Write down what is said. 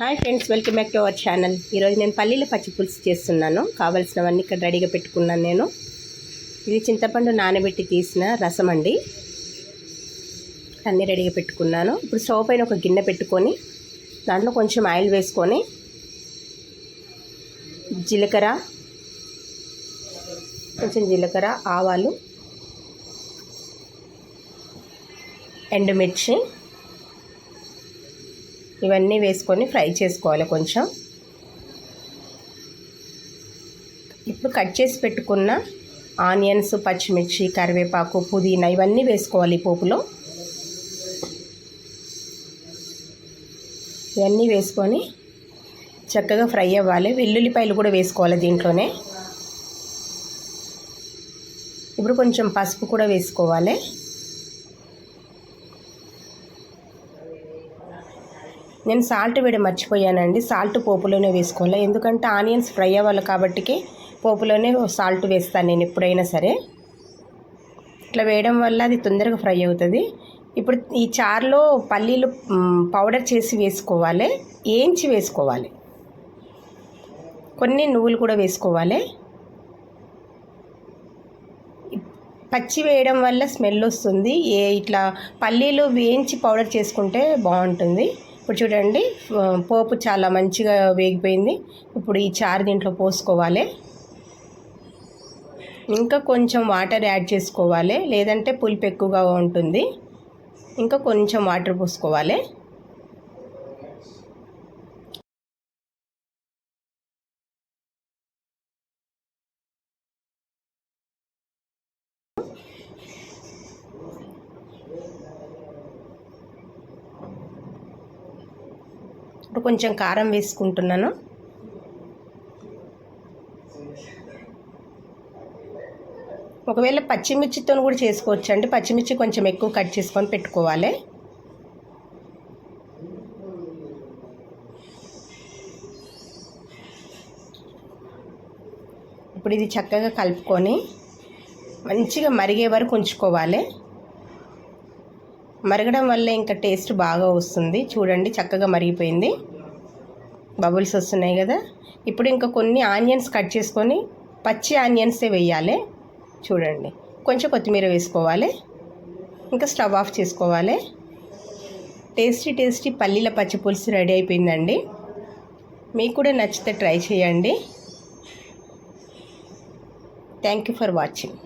Hi friends welcome back to our channel. ఈరోజు నేను పల్లీల పచ్చి పులుసు చేస్తున్నాను. కావాల్సినవన్నీ ఇక్కడ రెడీగా పెట్టుకున్నాను నేను. ఇది చింతపండు నానబెట్టి తీసిన రసం అండి. అన్నీ రెడీగా పెట్టుకున్నాను. ఇప్పుడు స్టవ్ పైన ఒక గిన్నె పెట్టుకొని దాంట్లో కొంచెం ఆయిల్ వేసుకొని జీలకర్ర కొంచెం జీలకర్ర ఆవాలు ఎండుమిర్చి ఇవన్నీ వేసుకొని ఫ్రై చేసుకోవాలి కొంచెం. ఇప్పుడు కట్ చేసి పెట్టుకున్న ఆనియన్స్ పచ్చిమిర్చి కరివేపాకు పుదీనా ఇవన్నీ వేసుకోవాలి పోపులో. ఇవన్నీ వేసుకొని చక్కగా ఫ్రై అవ్వాలి. వెల్లుల్లిపాయలు కూడా వేసుకోవాలి దీంట్లోనే. ఇప్పుడు కొంచెం పసుపు కూడా వేసుకోవాలి. నేను సాల్ట్ వేయడం మర్చిపోయానండి. సాల్ట్ పోపులోనే వేసుకోవాలి. ఎందుకంటే ఆనియన్స్ ఫ్రై అవ్వాలి కాబట్టికి పోపులోనే సాల్ట్ వేస్తాను నేను ఎప్పుడైనా సరే. ఇట్లా వేయడం వల్ల అది తొందరగా ఫ్రై అవుతుంది. ఇప్పుడు ఈ చారులో పల్లీలు పౌడర్ చేసి వేసుకోవాలి. ఏంచి వేసుకోవాలి. కొన్ని నువ్వులు కూడా వేసుకోవాలి. పచ్చి వేయడం వల్ల స్మెల్ వస్తుంది. ఏ ఇట్లా పల్లీలు వేయించి పౌడర్ చేసుకుంటే బాగుంటుంది. ఇప్పుడు చూడండి పోపు చాలా మంచిగా వేగిపోయింది. ఇప్పుడు ఈ చారు దీంట్లో పోసుకోవాలి. ఇంకా కొంచెం వాటర్ యాడ్ చేసుకోవాలి. లేదంటే పులుపు ఎక్కువగా ఉంటుంది. ఇంకా కొంచెం వాటర్ పోసుకోవాలి. ఇప్పుడు కొంచెం కారం వేసుకుంటున్నాను. ఒకవేళ పచ్చిమిర్చితో కూడా చేసుకోవచ్చు అండి పచ్చిమిర్చి కొంచెం ఎక్కువ కట్ చేసుకొని పెట్టుకోవాలి. ఇప్పుడు ఇది చక్కగా కలుపుకొని మంచిగా మరిగే వరకు ఉంచుకోవాలి. మరగడం వల్ల ఇంకా టేస్ట్ బాగా వస్తుంది. చూడండి చక్కగా మరిగిపోయింది. బబుల్స్ వస్తున్నాయి కదా. ఇప్పుడు ఇంకా కొన్ని ఆనియన్స్ కట్ చేసుకొని పచ్చి ఆనియన్సే వేయాలి. చూడండి. కొంచెం కొత్తిమీర వేసుకోవాలి. ఇంకా స్టవ్ ఆఫ్ చేసుకోవాలి. టేస్టీ టేస్టీ పల్లీల పచ్చి పులుసు రెడీ అయిపోయిందండి. మీకు కూడా నచ్చితే ట్రై చేయండి. Thank you for watching